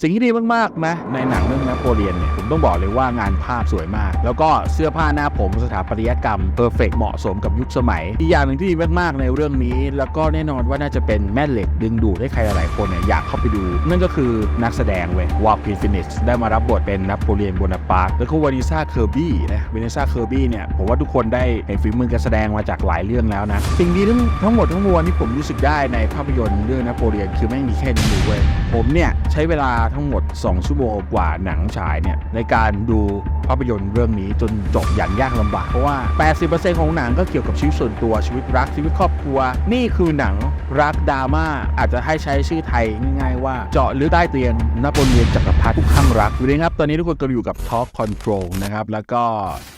สิ่งที่ดีมากๆนะในหนังเรื่องนโปเลียนเนี่ยผมต้องบอกเลยว่างานภาพสวยมาก แล้วก็เสื้อผ้าหน้าผมสถาปัตยกรรมเพอร์เฟกเหมาะสมกับยุคสมัยอีกอย่างหนึ่งที่ดีมากๆในเรื่องนี้ แล้วก็แน่นอนว่าน่าจะเป็นแม่เหล็กดึงดูดให้ใครหลายๆคนเนี่ยอยากเข้าไปดู นั่นก็คือนักแสดงเว้ยวอลคินฟินิชได้มารับบทเป็นนโปเลียนโบนาปาร์ตแล้วก็วานิซาเคอร์บี้นะวานิซาเคอร์บี้เนี่ยผมว่าทุกคนได้เห็นฝีมือการแสดงมาจากหลายเรื่องแล้วนะสิ่งดีทั้งทั้งหมดทั้งมวลที่ผมรู้สึกได้ในภาพยนตร์เรื่องนโปเลียนคือไม่มีแค่นี้เว้ย ผมเนี่ยใช้เวลาทั้งหมด 2 ชั่วโมงกว่าหนังฉายเนี่ยในการดูภาพยนตร์เรื่องนี้จนจบอย่างยากลำบาก เพราะว่า 80%ของหนังก็เกี่ยวกับชีวิตส่วนตัวชีวิตรักชีวิตครอบครัว นี่คือหนังรักดราม่าอาจจะให้ใช้ชื่อไทยง่ายๆว่าเจาะหรือใต้เตียงนโปเลียนจักรพรรดิผู้ข้างรักอยู่ดีครับ ตอนนี้ทุกคนก็อยู่กับ Talk Control นะครับแล้วก็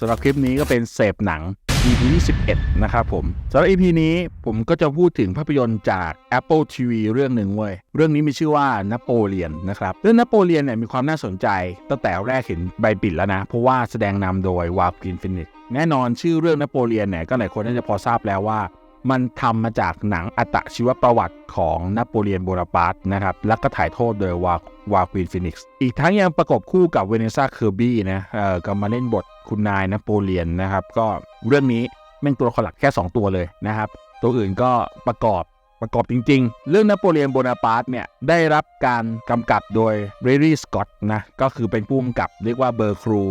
สำหรับคลิปนี้ก็เป็นเสพหนัง EP ที่11 นะครับผมสำหรับ EP นี้ผมก็จะพูดถึงภาพยนตร์จาก Apple TV เรื่องหนึ่งเว้ย เรื่องนี้มีชื่อว่านโปเลียนนะครับ เรื่องนโปเลียนเนี่ยมีความน่าสนใจ ตั้งแต่แรกเห็นใบปิดแล้วนะ เพราะว่าแสดงนำโดยวากินฟินิกแน่นอนชื่อเรื่องนโปเลียนเนี่ยก็หลายคนน่าจะพอทราบแล้วว่ามันทำมาจากหนังอัตชีวประวัติของนโปเลียนโบนาปาร์ตนะครับ แล้วก็ถ่ายโทษโดยวาวาควีนฟินิกซ์อีกทั้งยังประกบคู่กับเวเนซ่าเคอร์บี้นะ เอ่อก็มาเล่นบท คุณนายนโปเลียนนะครับ ก็เรื่องนี้แม่งตัวละครหลักแค่ 2 ตัวเลยนะครับ ตัวอื่นก็ประกอบประกอบจริง ๆ เรื่องนโปเลียนโบนาปาร์ตเนี่ยได้รับการกำกับโดยเรรี่สกอตนะก็คือเป็นผู้กำกับเรียกว่าเบอร์ครู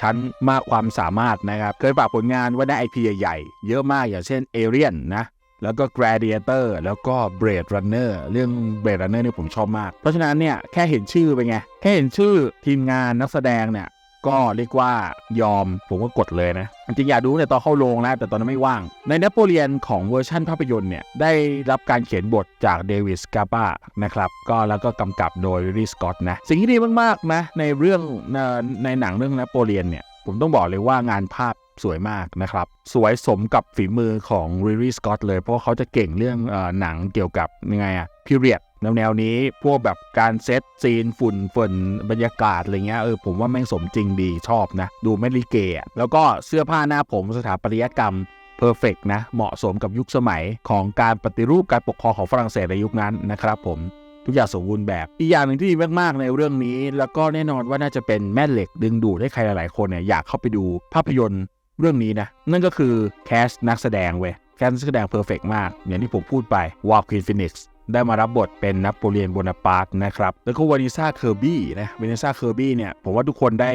ชั้นมากความสามารถนะครับ เคยฝากผลงานไว่าได้ไอพีใหญ่ๆ เยอะมากอย่างเช่นเอเรียนนะแล้วก็ Gladiator แล้วก็ Blade Runner เรื่อง Blade Runner เนี่ยผมชอบมาก เพราะฉะนั้นเนี่ยแค่เห็นชื่อไปไง แค่เห็นชื่อทีมงานนักแสดงเนี่ย ก็เรียกว่ายอมผมก็กดเลยนะจริงอยากดูแต่ตอนเข้าโรงแล้วแต่ตอนนั้นไม่ว่าง ในนโปเลียนของเวอร์ชั่นภาพยนตร์เนี่ยได้รับการเขียนบทจากเดวิสกาปานะครับก็แล้วก็กำกับโดยริสกอตนะสิ่งที่ดีมากๆนะในเรื่องในในหนังเรื่องนโปเลียนเนี่ยผมต้องบอกเลยว่างานภาพ สวยมากนะครับ สวยสมกับฝีมือของริรีสกอตเลย เพราะเขาจะเก่งเรื่องอหนังเกี่ยวกับยังไงอะพิเรียดแนวแนวนี้พวกแบบการเซตซีนฝุ่นฝนบรรยากาศอะไรเงี้ยเออผมว่าแม่งสมจริงดีชอบนะ ดูไม่ลิเกะแล้วก็เสื้อผ้าหน้าผมสถาปัตยกรรมเพอร์เฟกนะ เหมาะสมกับยุคสมัยของการปฏิรูปการปกครองของฝรั่งเศสในยุคนั้นนะครับผมทุกอย่างสมบูรณ์แบบ อีกอย่างหนึ่งที่ดีมาก ๆ ในเรื่องนี้ แล้วก็แน่นอนว่าน่าจะเป็นแม่เหล็กดึงดูดให้ใครหลาย ๆ คนเนี่ยอยากเข้าไปดูภาพยนตร์ เรื่องนี้นะ นั่นก็คือแคสนักแสดงเว้ยแคสนักแสดงเพอร์เฟกมาก อย่างที่ผมพูดไปวอลคินฟินิกซ์ได้มารับบทเป็นนโปเลียนโบนาปาร์ตนะครับ แล้วก็วานิซาเคอร์บี้นะวานิซาเคอร์บี้เนี่ยผมว่าทุกคนได้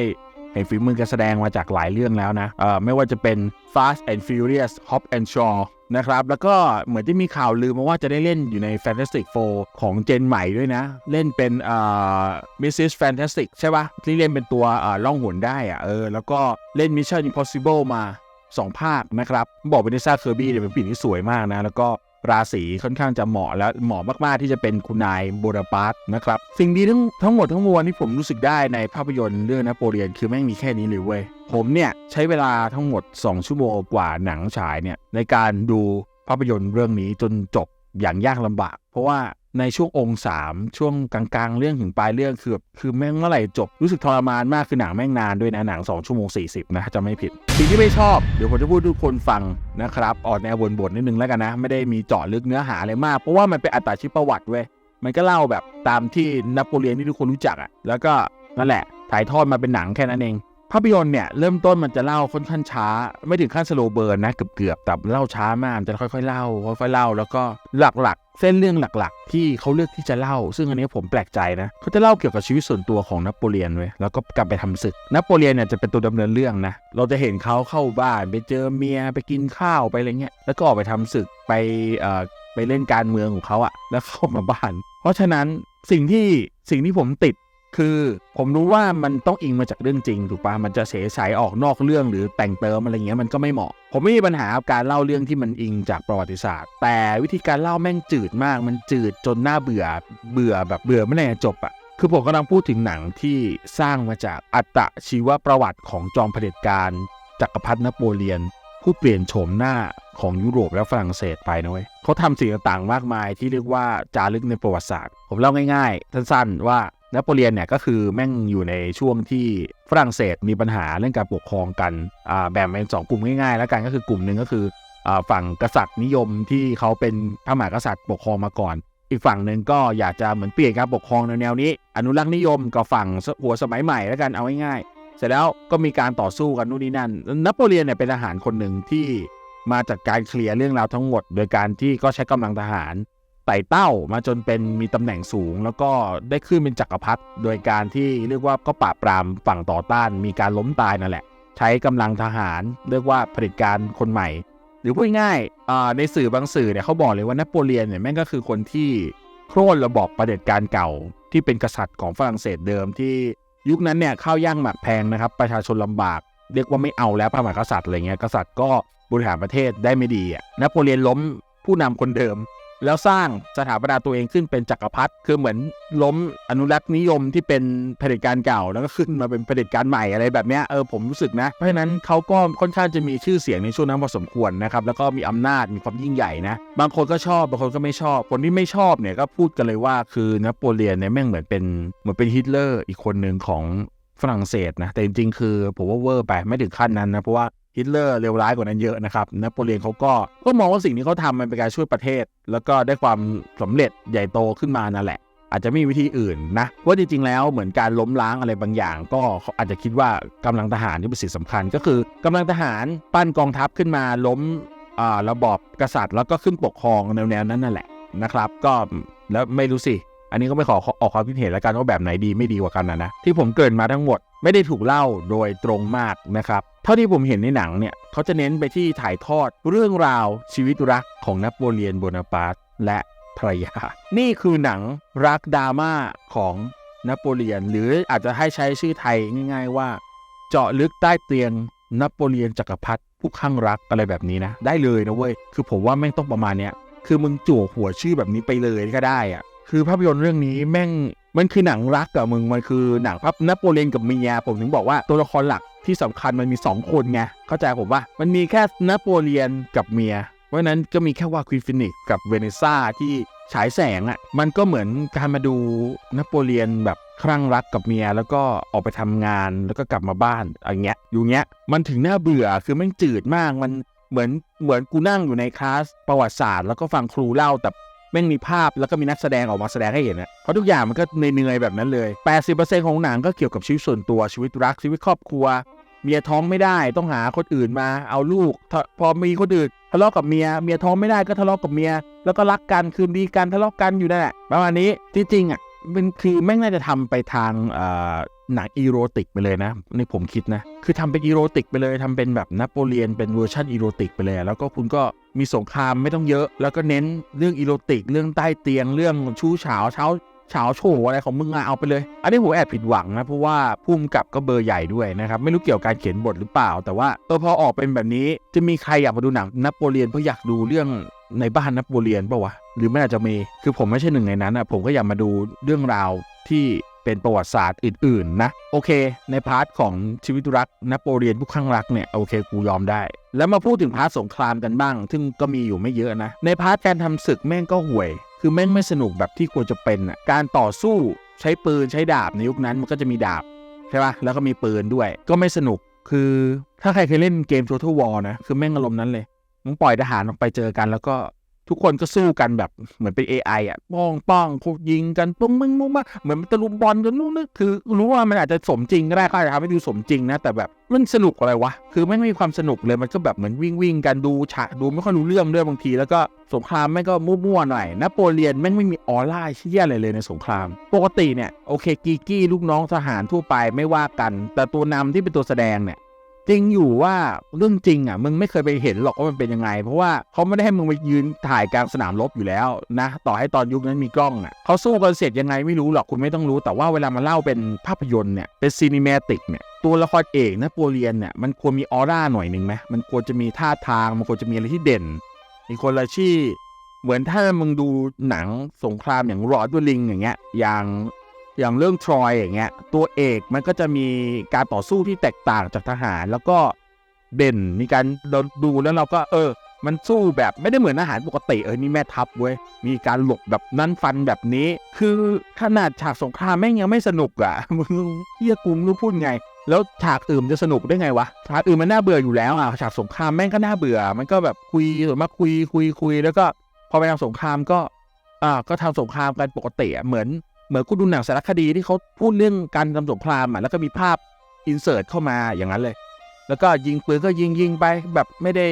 เห็นฝีมือการแสดงมาจากหลายเรื่องแล้วนะเอ่อไม่ว่าจะเป็น Fast and Furious Hop and Shaw นะครับ แล้วก็เหมือนที่มีข่าวลือมาว่าจะได้เล่นอยู่ใน Fantastic Four ของเจนใหม่ด้วยนะ เล่นเป็นเอ่อ Mrs. Fantastic ใช่ปะที่เล่นเป็นตัวเอ่อล่องหนได้อะเออแล้วก็เล่น Mission Impossible มา 2 ภาคนะครับ บอกเป็นนิซ่าเคอร์บี้เนี่ยเป็นผู้หญิงที่สวยมากนะ แล้วก็ ราศีค่อนข้างจะเหมาะและเหมาะมากๆที่จะเป็นคุณนายโบราปาร์ตนะครับ สิ่งดีทั้งทั้งหมดทั้งมวลที่ผมรู้สึกได้ในภาพยนตร์เรื่องนโปเลียนคือแม่งมีแค่นี้เลยเว้ย ผมเนี่ยใช้เวลาทั้งหมด 2 ชั่วโมงกว่าหนังฉายเนี่ยในการดูภาพยนตร์เรื่องนี้จนจบอย่างยากลำบาก เพราะว่า ในช่วงองค์สามช่วงกลางๆ เรื่องถึงปลายเรื่องคือแบบคือแม่งเมื่อไหร่จบรู้สึกทรมานมากคือหนังแม่งนานด้วยนะหนัง 2 ชั่วโมง 40 นะจะไม่ผิด สิ่งที่ไม่ชอบ เดี๋ยวผมจะพูดทุกคนฟังนะครับ ออกแนวบนๆนิดนึงแล้วกันนะ ไม่ได้มีเจาะลึกเนื้อหาอะไรมาก เพราะว่ามันเป็นอัตราชีวประวัติเว้ยมันก็เล่าแบบตามที่นโปเลียนที่ทุกคนรู้จักอะ่ะแล้วก็นั่นแหละถ่ายทอดมาเป็นหนังแค่นั้นเอง ภาพยนตร์เนี่ยเริ่มต้นมันจะเล่าค่อนข้างช้า ไม่ถึงขั้นสโลเบิร์นนะเกือบๆแต่เล่าช้ามากจะค่อยๆเล่าค่อยๆเล่า แล้วก็หลักๆ เส้นเรื่องหลักๆ ที่เขาเลือกที่จะเล่า ซึ่งอันนี้ผมแปลกใจนะเขาจะเล่าเกี่ยวกับชีวิตส่วนตัวของนโปเลียนเว้ยแล้วก็กลับไปทำศึกนโปเลียนเนี่ยจะเป็นตัวดำเนินเรื่องนะเราจะเห็นเขาเข้าบ้านไปเจอเมียไปกินข้าวไปอะไรเงี้ยแล้วก็ออกไปทำศึกไปเอ่อไปเล่นการเมืองของเขาอะแล้วเข้ามาบ้าน เพราะฉะนั้นสิ่งที่สิ่งที่ผมติด คือผมรู้ว่ามันต้องอิงมาจากเรื่องจริงถูกปะมันจะเสฉายออกนอกเรื่องหรือแต่งเติมอะไรเงี้ยมันก็ไม่เหมาะ ผมไม่มีปัญหาการเล่าเรื่องที่มันอิงจากประวัติศาสตร์ แต่วิธีการเล่าแม่งจืดมาก มันจืดจนน่าเบื่อเบื่อแบบเบื่อไม่ไหร่จะจบอะคือผมกำลังพูดถึงหนังที่สร้างมาจากอัตชีวประวัติของจอมเผด็จการจักรพรรดินโปเลียน ผู้เปลี่ยนโฉมหน้าของยุโรปและฝรั่งเศสไปนะเว้ยเขาทำสิ่งต่างๆมากมายที่เรียกว่าจารึกในประวัติศาสตร์ ผมเล่าง่ายๆสั้นๆว่า นโปเลียนเนี่ยก็คือแม่งอยู่ในช่วงที่ฝรั่งเศสมีปัญหาเรื่องการปกครองกันอ่าแบ่งเป็นสองกลุ่มง่ายๆ แล้วกันก็คือกลุ่มหนึ่งก็คืออ่าฝั่งกษัตริย์นิยมที่เขาเป็นพระมหากษัตริย์ปกครองมาก่อน อีกฝั่งหนึ่งก็อยากจะเหมือนเปลี่ยนการปกครองแนวนี้ อนุรักษ์นิยมกับฝั่งหัวสมัยใหม่แล้วกันเอาง่ายๆเสร็จแล้วก็มีการต่อสู้กันนู่นนี่นั่นนโปเลียนเนี่ยเป็นทหารคนหนึ่งที่มาจัดการเคลียร์เรื่องราวทั้งหมด โดยการที่ก็ใช้กำลังทหาร ไต่เต้ามาจนเป็นมีตำแหน่งสูง แล้วก็ได้ขึ้นเป็นจักรพรรดิโดยการที่เรียกว่าก็ปราบปรามฝั่งต่อต้านมีการล้มตายนั่นแหละ ใช้กำลังทหาร เรียกว่าเผด็จการคนใหม่ หรือพูดง่ายๆในสื่อบางสื่อเนี่ยเขาบอกเลยว่านโปเลียนเนี่ยแม่งก็คือคนที่โค่นระบอบเผด็จการเก่า ที่เป็นกษัตริย์ของฝรั่งเศสเดิมที่ยุคนั้นเนี่ยข้าวย่างหมักแพงนะครับ ประชาชนลำบากเรียกว่าไม่เอาแล้วพระมหากษัตริย์อะไรเงี้ยกษัตริย์ก็บริหารประเทศได้ไม่ดีอะนโปเลียนล้มผู้นำคนเดิม แล้วสร้างสถาปนาตัวเองขึ้นเป็นจักรพรรดิคือเหมือนล้มอนุรักษ์นิยมที่เป็นเผด็จการเก่าแล้วก็ขึ้นมาเป็นเผด็จการใหม่อะไรแบบเนี้ยเออผมรู้สึกนะ เพราะฉะนั้นเขาก็ค่อนข้างจะมีชื่อเสียงในช่วงนั้นพอสมควรนะครับแล้วก็มีอำนาจมีความยิ่งใหญ่นะ บางคนก็ชอบบางคนก็ไม่ชอบ คนที่ไม่ชอบเนี่ยก็พูดกันเลยว่าคือนโปเลียนเนี่ยแม่งเหมือนเป็นเหมือนเป็นฮิตเลอร์อีกคนหนึ่งของฝรั่งเศสนะแต่จริงๆคือผมว่าเวอร์ไปไม่ถึงขั้นนั้นนะเพราะว่า ฮิตเลอร์เลวร้ายกว่านั้นเยอะนะครับนโปเลียนเขาก็ก็มองว่าสิ่งที่เขาทำมันเป็นการช่วยประเทศ แล้วก็ได้ความสำเร็จใหญ่โตขึ้นมานั่นแหละ อาจจะไม่มีวิธีอื่นนะว่าจริงๆแล้วเหมือนการล้มล้างอะไรบางอย่าง ก็เขาอาจจะคิดว่ากำลังทหารที่เป็นสิ่งสำคัญ ก็คือกำลังทหารปั้นกองทัพขึ้นมาล้มอ่าระบอบกษัตริย์ แล้วก็ขึ้นปกครองแนวๆนั้นนั่นแหละนะครับ ก็แล้วไม่รู้สิ อันนี้ก็ไม่ขอออกความคิดเห็นแล้วกันว่าแบบไหนดีไม่ดีกว่ากันนะนะที่ผมเกินมาทั้งหมดไม่ได้ถูกเล่าโดยตรงมากนะครับเท่าที่ผมเห็นในหนังเนี่ยเขาจะเน้นไปที่ถ่ายทอดเรื่องราวชีวิตรักของนโปเลียนโบนาปาร์ตและภรรยา นี่คือหนังรักดราม่าของนโปเลียน หรืออาจจะให้ใช้ชื่อไทยง่าย ๆ ว่า เจาะลึกใต้เตียงนโปเลียนจักรพรรดิผู้ข้างรักอะไรแบบนี้นะ ได้เลยนะเว้ย คือผมว่าแม่งต้องประมาณเนี้ยคือมึงจั่วหัวชื่อแบบนี้ไปเลยก็ได้อะ คือภาพยนตร์เรื่องนี้แม่งมันคือหนังรักกับมึงมันคือหนังภาพนโปเลียนกับเมียผมถึงบอกว่าตัวละครหลักที่สำคัญมันมี 2 คนไงเข้าใจผมว่ามันมีแค่นโปเลียนกับเมียเพราะนั้นก็มีแค่ว่าควีนฟินิกซ์กับเวเนซ่าที่ฉายแสงอะ่ะมันก็เหมือนการมาดูนโปเลียนแบบคลั่งรักกับเมียแล้วก็ออกไปทำงานแล้วก็กลับมาบ้านอย่างเงี้ยอยู่เงี้ยมันถึงน่าเบื่อคือแม่งจืดมากมันเหมือนเหมือนกูนั่งอยู่ในคลาสประวัติศาสตร์แล้วก็ฟังครูเล่าแต่ แม่งมีภาพแล้วก็มีนักแสดงออกมาแสดงให้เห็นนะเพราะทุกอย่างมันก็เหนื่อยๆแบบนั้นเลย 80%ของหนังก็เกี่ยวกับชีวิตส่วนตัวชีวิตรักชีวิตครอบครัว เมียท้องไม่ได้ต้องหาคนอื่นมาเอาลูก พอมีคนอื่นทะเลาะกับเมียเมียท้องไม่ได้ก็ทะเลาะกับเมีย แล้วก็รักกันคืนดีกันทะเลาะกันอยู่นั่นแหละประมาณนี้จริงๆอะเป็นคือแม่งน่าจะทำไปทางเอ่อ หนังอีโรติกไปเลยนะในผมคิดนะ คือทำเป็นอีโรติกไปเลยทำเป็นแบบนโปเลียนเป็นเวอร์ชันอีโรติกไปเลย แล้วก็คุณก็มีสงครามไม่ต้องเยอะ แล้วก็เน้นเรื่องอีโรติก เรื่องใต้เตียงเรื่องชู้เฉาเช้าเฉาโฉอะไรของมึงอะเอาไปเลย อันนี้ผมแอบผิดหวังนะเพราะว่าพุ่มกับก็เบอร์ใหญ่ด้วยนะครับไม่รู้เกี่ยวกับการเขียนบทหรือเปล่า แต่ว่าเออพอออกเป็นแบบนี้จะมีใครอยากมาดูหนังนโปเลียนเพราะอยากดูเรื่องในบ้านนโปเลียนป่าวะหรือไม่อาจจะมีคือผมไม่ใช่หนึ่งในนั้นอะผมก็อยากมาดูเรื่องราวที่ เป็นประวัติศาสตร์อื่นๆ นะ โอเค ในพาร์ทของชีวิตรักนโปเลียนผู้ข้างรักเนี่ย โอเค กูยอมได้ แล้วมาพูดถึงพาร์ทสงครามกันบ้าง ซึ่งก็มีอยู่ไม่เยอะนะ ในพาร์ทการทำศึกแม่งก็ห่วย คือแม่งไม่สนุกแบบที่ควรจะเป็นอะการต่อสู้ใช้ปืนใช้ดาบในยุคนั้นมันก็จะมีดาบใช่ป่ะแล้วก็มีปืนด้วย ก็ไม่สนุกคือถ้าใครเคยเล่นเกม Total War นะคือแม่งอารมณ์นั้นเลยมึงปล่อยทหารออกไปเจอกันแล้วก็ ทุกคนก็สู้กันแบบเหมือนเป็น AI อะป้องป้องคุยิงกันปุ้งมึงมุ้งมาเหมือนมันตะลุมบอลกันนู่นนี่คือรู้ว่ามันอาจจะสมจริงก็ได้ก็อาจจะทำให้ดูสมจริงนะ แต่แบบมันสนุกอะไรวะ คือไม่ไม่มีความสนุกเลยมันก็แบบเหมือนวิ่งวิ่งกันดูฉากดูไม่ค่อยรู้เรื่องด้วยบางที แล้วก็สงครามแม่งก็มั่วๆหน่อยนโปเลียนแม่งไม่มีออร่าเชี่ยอะไรเลยในสงคราม ปกติเนี่ยโอเคกีกี้ลูกน้องทหารทั่วไปไม่ว่ากัน แต่ตัวนำที่เป็นตัวแสดงเนี่ย จริงอยู่ว่าเรื่องจริงอะมึงไม่เคยไปเห็นหรอกว่ามันเป็นยังไง เพราะว่าเขาไม่ได้ให้มึงไปยืนถ่ายกลางสนามรบอยู่แล้วนะต่อให้ตอนยุคนั้นมีกล้องอะเขาสู้กันเสร็จยังไงไม่รู้หรอกคุณไม่ต้องรู้ แต่ว่าเวลามาเล่าเป็นภาพยนตร์เนี่ยเป็นซีนิเมติกเนี่ยตัวละครเอกนะโปเลียนเนี่ยมันควรมีออร่าหน่อยหนึ่งไหมมันควรจะมีท่าทางมันควรจะมีอะไรที่เด่นมีคนละชี่เหมือนถ้ามึงดูหนังสงครามอย่างรอดด้วยลิงอย่างเงี้ยอย่าง อย่างเรื่องทรอยอย่างเงี้ยตัวเอกมันก็จะมีการต่อสู้ที่แตกต่างจากทหาร แล้วก็เด่นมีการเราดูแล้วเราก็เออ มันสู้แบบไม่ได้เหมือนทหารปกติเออนี่แม่ทัพเว้ยมีการหลบแบบนั้นฟันแบบนี้ คือขนาดฉากสงครามแม่งยังไม่สนุกอะมึงเฮียกูไม่รู้พูดไง แล้วฉากอื่นจะสนุกได้ไงวะฉากอื่นมันน่าเบื่ออยู่แล้วอะฉากสงครามแม่งก็น่าเบื่อ มันก็แบบคุยส่วนมากคุยคุยคุยแล้วก็พอไปทำสงครามก็อ่าก็ทำสงครามกันปกติอะเหมือน เหมือนคุณดูหนังสารคดีที่เขาพูดเรื่องการทำสงครามอะแล้วก็มีภาพอินเสิร์ตเข้ามาอย่างนั้นเลย แล้วก็ยิงปืนก็ยิงยิงไปแบบไม่ได้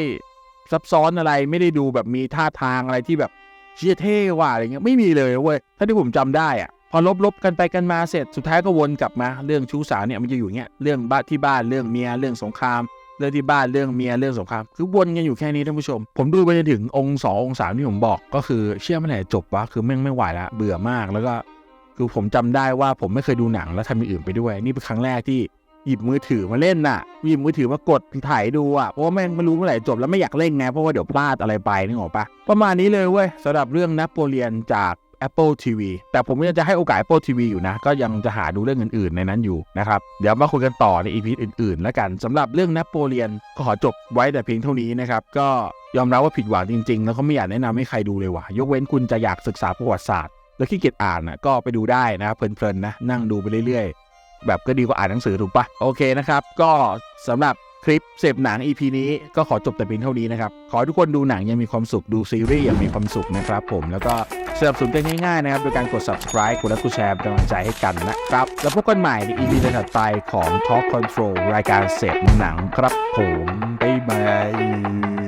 ซับซ้อนอะไรไม่ได้ดูแบบมีท่าทางอะไรที่แบบเชี่ยเท่ว่ะอะไรเงี้ยไม่มีเลยเว้ยถ้าที่ผมจำได้อะพอลบลบกันไปกันมาเสร็จสุดท้ายก็วนกลับมาเรื่องชู้สาวเนี่ยมันจะอยู่เงี้ยเรื่องบ้านที่บ้านเรื่องเมียเรื่องสงคราม เรื่องที่บ้านเรื่องเมียเรื่องสงคราม คือวนกันอยู่แค่นี้ท่านผู้ชม ผมดูไปจนถึงองค์สององค์สามที่ผมบอก ก็คือเชื่อเมื่อไหร่จบวะคือแม่งไม่ไหวละเบื่อมากแล้วก็ คือผมจำได้ว่าผมไม่เคยดูหนังแล้วทำอย่างอื่นไปด้วย นี่เป็นครั้งแรกที่หยิบมือถือมาเล่นน่ะหยิบมือถือมากดถ่ายดูอะเพราะว่าแม่งไม่รู้เมื่อไหร่จบแล้วไม่อยากเล่นไงเพราะว่าเดี๋ยวพลาดอะไรไปนึกออกปะประมาณนี้เลยเว้ยสำหรับเรื่องนโปเลียนจาก Apple TV แต่ผมยังจะให้โอกาส Apple TV อยู่นะ ก็ยังจะหาดูเรื่องอื่น ๆ ในนั้นอยู่นะครับ เดี๋ยวมาคุยกันต่อใน EP อื่น ๆ แล้วกันสำหรับเรื่องนโปเลียนก็ขอจบไว้แต่เพียงเท่านี้นะครับ ก็ยอมรับว่าผิดหวังจริง ๆ แล้วก็ไม่อยากแนะนำให้ใครดูเลยว่ะยกเว้นคุณจะอยากศึกษาประวัติศาสตร์ แล้วขี้เกียจอ่านน่ะก็ไปดูได้นะครับเพลินๆนะนั่งดูไปเรื่อยๆ แบบก็ดีกว่าอ่านหนังสือถูกปะโอเคนะครับ ก็สำหรับคลิปเสพหนัง EP นี้ก็ขอจบแต่เพียงเท่านี้นะครับ ขอให้ทุกคนดูหนังยังมีความสุขดูซีรีส์ยังมีความสุขนะครับผมแล้วก็สนับสนุนกันง่ายๆนะครับ โดยการกด subscribe กดไลค์กดแชร์เป็นกำลังใจให้กันนะครับ แล้วพบกันใหม่ใน EP ถัดไปของ Talk Control รายการเสพหนังครับผมบ๊ายบาย